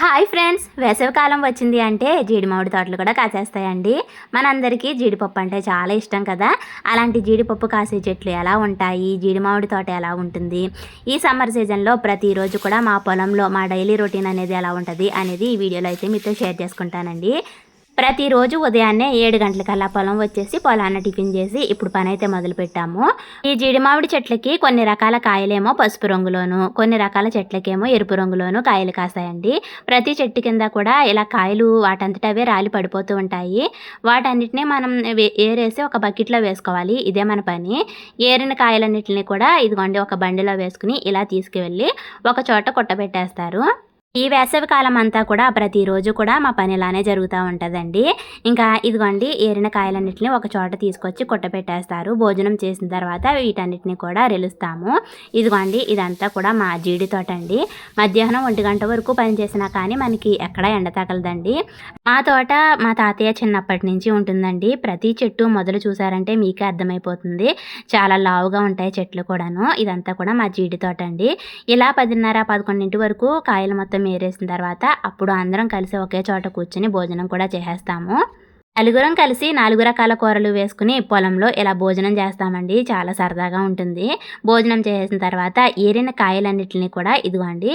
Hi friends వేసవికాలం వచ్చింది అంటే జీడి మామిడి తోటలు కూడా కాసేస్తాయండి. మనందరికీ జీడిపప్పు అంటే చాలా ఇష్టం కదా. అలాంటి జీడిపప్పు కాసే చెట్లు ఎలా ఉంటాయి? జీడి మామిడి తోట ఎలా ఉంటుంది? ఈ సమ్మర్ సీజన్లో ప్రతిరోజు కూడా మా పొలంలో మా డైలీ రొటీన్ అనేది ఎలా ఉంటుంది అనేది ఈ వీడియోలో అయితే మీతో షేర్ చేసుకుంటానండి. ప్రతిరోజు ఉదయాన్నే ఏడు గంటలకల్లా పొలం వచ్చేసి పొలాన్ని టిఫిన్ చేసి ఇప్పుడు పని అయితే మొదలు పెట్టాము ఈ జీడిమామిడి చెట్లకి కొన్ని రకాల కాయలేమో పసుపు రంగులోను కొన్ని రకాల చెట్లకేమో ఎరుపు రంగులోను కాయలు కాస్తాయండి. ప్రతి చెట్టు కింద కూడా ఇలా కాయలు వాటంతట అవే రాలి పడిపోతూ ఉంటాయి. వాటన్నిటిని మనం వే- ఏరేసి ఒక బకెట్లో వేసుకోవాలి. ఇదే మన పని. ఏరిన కాయలన్నిటిని కూడా ఇదిగోండి ఒక బండిలో వేసుకుని ఇలా తీసుకువెళ్ళి ఒక చోట కొట్టబెట్టేస్తారు. ఈ వేసవి కాలం అంతా కూడా ప్రతిరోజు కూడా మా పని ఇలానే జరుగుతూ ఉంటుందండి. ఇంకా ఇదిగోండి ఏరిన కాయలన్నింటినీ ఒక చోట తీసుకొచ్చి కుట్టపెట్టేస్తారు భోజనం చేసిన తర్వాత వీటన్నిటిని కూడా రెలుస్తాము. ఇదిగోండి ఇదంతా కూడా మా జీడి తోట అండి మధ్యాహ్నం ఒంటి గంట వరకు పనిచేసినా కానీ మనకి ఎక్కడ ఎండ తగలదండి. మా తోట మా తాతయ్య చిన్నప్పటి నుంచి ఉంటుందండి. ప్రతి చెట్టు మొదలు చూసారంటే మీకే అర్థమైపోతుంది. చాలా లావుగా ఉంటాయి చెట్లు కూడాను. ఇదంతా కూడా మా జీడి తోట అండి ఇలా పదిన్నర పదకొండింటి వరకు కాయలు మొత్తం ఏరేసిన తర్వాత అప్పుడు అందరం కలిసి ఒకే చోట కూర్చుని భోజనం కూడా చేసేస్తాము. నలుగురం కలిసి నాలుగు రకాల కూరలు వేసుకుని పొలంలో ఇలా భోజనం చేస్తామండి. చాలా సరదాగా ఉంటుంది. భోజనం చేసిన తర్వాత ఏరిన కాయలన్నిటిని కూడా ఇదిగోండి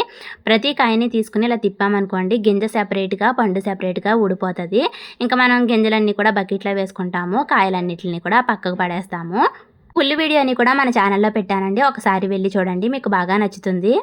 ప్రతి కాయని తీసుకుని ఇలా తిప్పామనుకోండి గింజ సెపరేట్గా పండు సెపరేట్గా ఊడిపోతుంది. ఇంకా మనం గింజలన్నీ కూడా బకెట్లో వేసుకుంటాము కాయలన్నిటిని కూడా పక్కకు పడేస్తాము. ఫుల్ వీడియోని కూడా మన ఛానల్లో పెట్టానండి. ఒకసారి వెళ్ళి చూడండి మీకు బాగా నచ్చుతుంది.